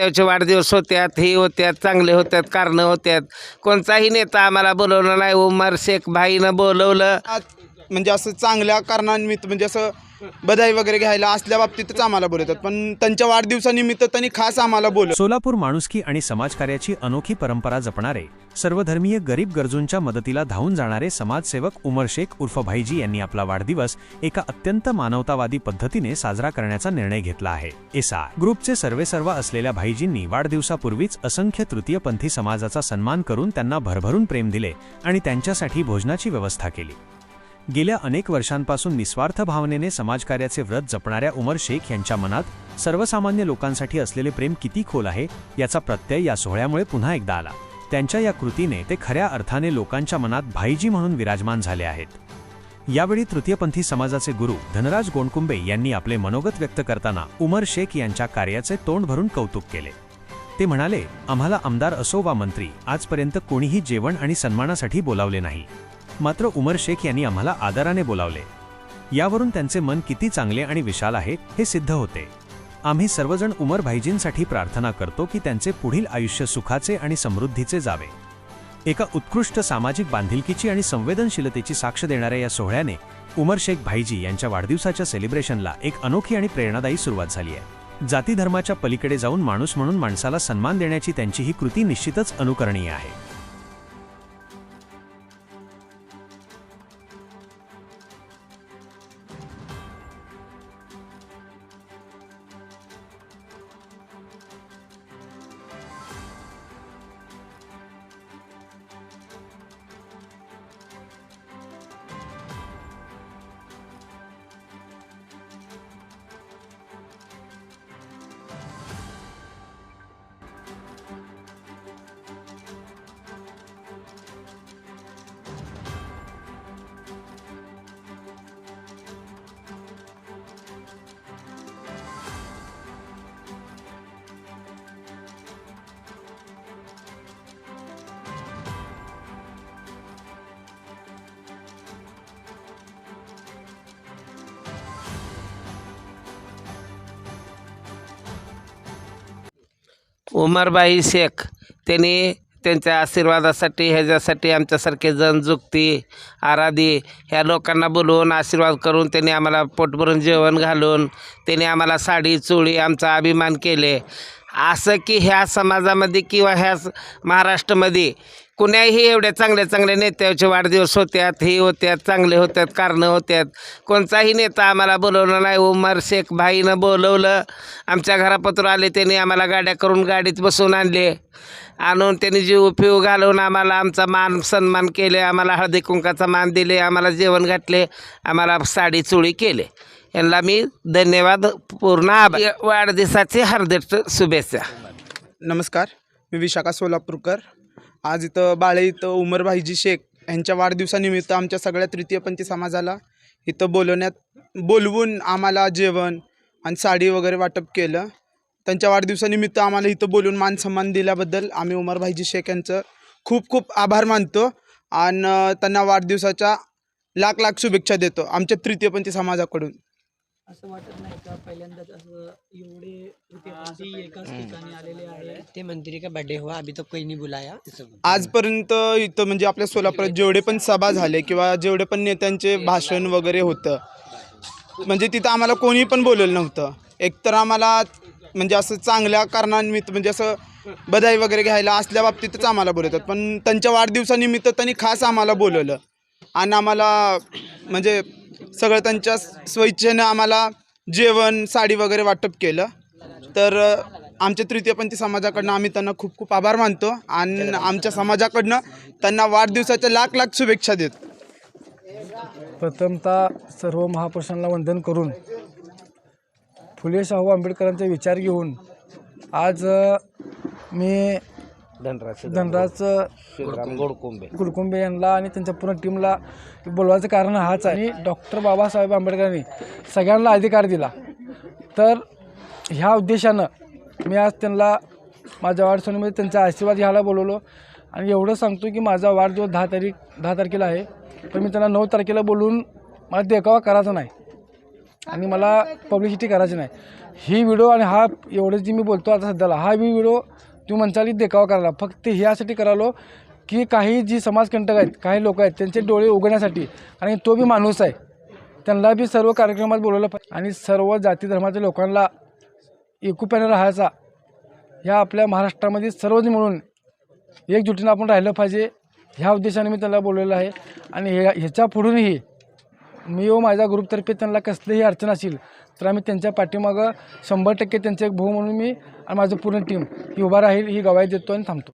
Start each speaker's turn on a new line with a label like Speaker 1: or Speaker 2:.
Speaker 1: त्याचे वाढदिवस होत्यात हे होत्यात चांगले होत्यात कारणं होत्यात. कोणताही नेता आम्हाला बोलवलं नाही. उमर शेख भाईनं बोलवलं.
Speaker 2: म्हणजे असं चांगल्या कारणानिमित्त म्हणजे असं बधाई वगैरे घ्यायला असल्या बाबतीतच आम्हाला बोलतात पण त्यांच्या वाढदिवसानिमित्त त्यांनी खास आम्हाला बोल
Speaker 3: सोलापूर माणुसकी आणि समाजकार्याची अनोखी परंपरा जपणारे सर्वधर्मीय गरीब गरजूंच्या मदतीला धावून जाणारे समाजसेवक उमर शेख उर्फ भाईजी यांनी आपला वाढदिवस एका अत्यंत मानवतावादी पद्धतीने साजरा करण्याचा निर्णय घेतला आहे. एसा ग्रुपचे सर्वेसर्वा असलेल्या भाईजींनी वाढदिवसापूर्वीच असंख्य तृतीयपंथी समाजाचा सन्मान करून त्यांना भरभरून प्रेम दिले आणि त्यांच्यासाठी भोजनाची व्यवस्था केली. गेल्या अनेक वर्षांपासून निस्वार्थ भावनेने समाजकार्याचे व्रत जपणाऱ्या उमर शेख यांच्या मनात सर्वसामान्य लोकांसाठी असलेले प्रेम किती खोल आहे याचा प्रत्यय या सोहळ्यामुळे पुन्हा एकदा आला. त्यांच्या या कृतीने ते खऱ्या अर्थाने लोकांच्या मनात भाईजी म्हणून विराजमान झाले आहेत. यावेळी तृतीयपंथी समाजाचे गुरु धनराज गोंडकुंबे यांनी आपले मनोगत व्यक्त करताना उमर शेख यांच्या कार्याचे तोंड भरून कौतुक केले. ते म्हणाले आम्हाला आमदार असो वा मंत्री आजपर्यंत कोणीही जेवण आणि सन्मानासाठी बोलावले नाही. मात्र उमर शेख यांनी आम्हाला आदराने बोलावले. यावरून त्यांचे मन किती चांगले आणि विशाल आहे हे सिद्ध होते. आम्ही सर्वजण उमर भाईजींसाठी प्रार्थना करतो की त्यांचे पुढील आयुष्य सुखाचे आणि समृद्धीचे जावे. एका उत्कृष्ट सामाजिक बांधिलकीची आणि संवेदनशीलतेची साक्ष देणाऱ्या या सोहळ्याने उमर शेख भाईजी यांच्या वाढदिवसाच्या सेलिब्रेशनला एक अनोखी आणि प्रेरणादायी सुरुवात झाली आहे. जातीधर्माच्या पलीकडे जाऊन माणूस म्हणून माणसाला सन्मान देण्याची त्यांची ही कृती निश्चितच अनुकरणीय आहे.
Speaker 1: उमरबाई शेख त्यांनी त्यांच्या आशीर्वादासाठी ह्याच्यासाठी आमच्यासारखे जण जुक्ती आराधी ह्या लोकांना बोलवून आशीर्वाद करून त्यांनी आम्हाला पोटभरून जेवण घालून त्यांनी आम्हाला साडी चोळी आमचा अभिमान केले. असं की ह्या समाजामध्ये किंवा ह्या स- महाराष्ट्रामध्ये कुण्याही एवढ्या चांगल्या चांगल्या नेत्याचे वाढदिवस होत्यात हे होत्यात चांगले होत्यात कारणं होत्यात. कोणताही नेता आम्हाला बोलवलं नाही. उमर शेख भाईनं बोलवलं. आमच्या घरापत्र आले त्यांनी आम्हाला गाड्या करून गाडीत बसवून आणले. आणून त्यांनी जीव पिऊ घालून आम्हाला आमचा मान सन्मान केले आम्हाला हळदी कुंकाचा मान दिले आम्हाला जेवण घातले आम्हाला साडी चोळी केले. यांना मी धन्यवाद पूर्ण आभार. वाढदिवसाची हार्दिक शुभेच्छा.
Speaker 2: नमस्कार. मी विशाखा सोलापूरकर. आज इथं बाळे इथं उमर भाईजी शेख यांच्या वाढदिवसानिमित्त आमच्या सगळ्या तृतीयपंथी समाजाला इथं बोलवण्यात बोलवून आम्हाला जेवण आणि साडी वगैरे वाटप केलं. त्यांच्या वाढदिवसानिमित्त आम्हाला इथं बोलून मान सन्मान दिल्याबद्दल आम्ही उमर भाईजी शेख यांचं खूप खूप आभार मानतो आणि त्यांना वाढदिवसाच्या लाख लाख शुभेच्छा देतो आमच्या तृतीयपंथी समाजाकडून.
Speaker 4: असं वाटत नाही का पहिल्यांदाच असं एवढे एकाच ठिकाणी आलेले आहे
Speaker 5: ते मंत्री का बर्थडे हुआ अभी तो कोई नहीं बुलाया?
Speaker 2: आजपर्यंत इथं म्हणजे आपल्या सोलापुरात जेवढे पण सभा झाले किंवा जेवढे पण नेत्यांचे भाषण वगैरे होतं म्हणजे तिथं आम्हाला कोणी पण बोलवलं नव्हतं. एकतर आम्हाला म्हणजे असं चांगल्या कारणानिमित्त म्हणजे असं बधाई वगैरे घ्यायला असल्या बाबतीतच आम्हाला बोलवतात. पण त्यांच्या वाढदिवसानिमित्त त्यांनी खास आम्हाला बोलवलं. आणि आम्हाला म्हणजे सगळं त्यांच्या स्वइच्छेनं आम्हाला जेवण साडी वगैरे वाटप केलं. तर आमच्या तृतीयपंथी समाजाकडनं आम्ही त्यांना खूप खूप आभार मानतो आणि आमच्या समाजाकडनं त्यांना वाढदिवसाच्या लाख लाख शुभेच्छा देतो.
Speaker 6: प्रथमतः सर्व महापुरुषांना वंदन करून फुले शाहू आंबेडकरांचे विचार घेऊन आज मी धनराज कुलकुंबे यांना आणि त्यांच्या पूर्ण टीमला बोलवायचं कारण हाच आहे. आणि डॉक्टर बाबासाहेब आंबेडकरांनी सगळ्यांना अधिकार दिला. तर ह्या उद्देशानं मी आज त्यांना माझ्या वाढदिवसानिमित्त त्यांचा आशीर्वाद घ्यायला बोलवलो. आणि एवढं सांगतो की माझा वाढदिवस दहा तारीख दहा तारखेला आहे. पण मी त्यांना नऊ तारखेला बोलवून मला देखावा करायचा नाही. आणि मला पब्लिसिटी करायची नाही. ही व्हिडिओ आणि हा एवढं जी मी बोलतो आता सध्याला हा व्हिडिओ तुम्ही म्हणचाली देखावा करायला. फक्त ह्यासाठी करालो की काही जी समाजकंटक आहेत काही लोक आहेत त्यांचे डोळे उघडण्यासाठी आणि तो बी माणूस आहे. त्यांना बी सर्व कार्यक्रमात बोलवलं पाहिजे. आणि सर्व जाती धर्माच्या लोकांना एकुप्याने राहायचा. ह्या आपल्या महाराष्ट्रामध्ये सर्वच मिळून एकजुटीनं आपण राहिलं पाहिजे. ह्या उद्देशाने मी त्यांना बोललेलं आहे. आणि ह्या ह्याच्या पुढूनही मी व माझ्या ग्रुपतर्फे त्यांना कसलीही अडचण असेल तर आम्ही त्यांच्या पाठीमागं शंभर टक्के त्यांचं एक भाऊ म्हणून मी आणि माझं पूर्ण टीम ही उभा राहील ही गवाही देतो आणि थांबतो.